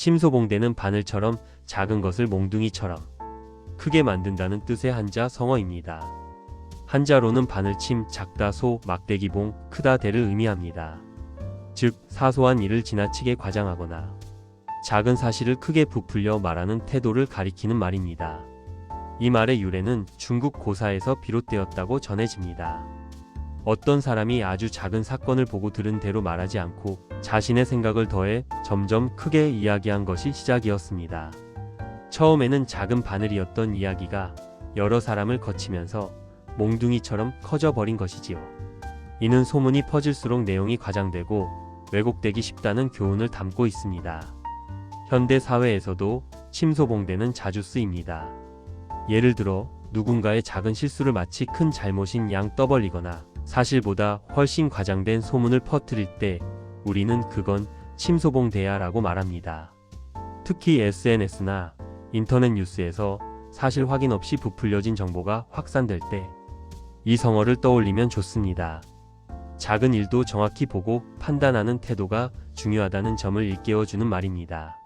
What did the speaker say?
침소봉대는 바늘처럼 작은 것을 몽둥이처럼 크게 만든다는 뜻의 한자 성어입니다. 한자로는 바늘침, 작다 소, 막대기봉, 크다 대를 의미합니다. 즉 사소한 일을 지나치게 과장하거나 작은 사실을 크게 부풀려 말하는 태도를 가리키는 말입니다. 이 말의 유래는 중국 고사에서 비롯되었다고 전해집니다. 어떤 사람이 아주 작은 사건을 보고 들은 대로 말하지 않고 자신의 생각을 더해 점점 크게 이야기한 것이 시작이었습니다. 처음에는 작은 바늘이었던 이야기가 여러 사람을 거치면서 몽둥이처럼 커져 버린 것이지요. 이는 소문이 퍼질수록 내용이 과장되고 왜곡되기 쉽다는 교훈을 담고 있습니다. 현대 사회에서도 침소봉대는 자주 쓰입니다. 예를 들어 누군가의 작은 실수를 마치 큰 잘못인 양 떠벌리거나 사실보다 훨씬 과장된 소문을 퍼뜨릴 때 우리는 그건 침소봉대야라고 말합니다. 특히 SNS나 인터넷 뉴스에서 사실 확인 없이 부풀려진 정보가 확산될 때 이 성어를 떠올리면 좋습니다. 작은 일도 정확히 보고 판단하는 태도가 중요하다는 점을 일깨워주는 말입니다.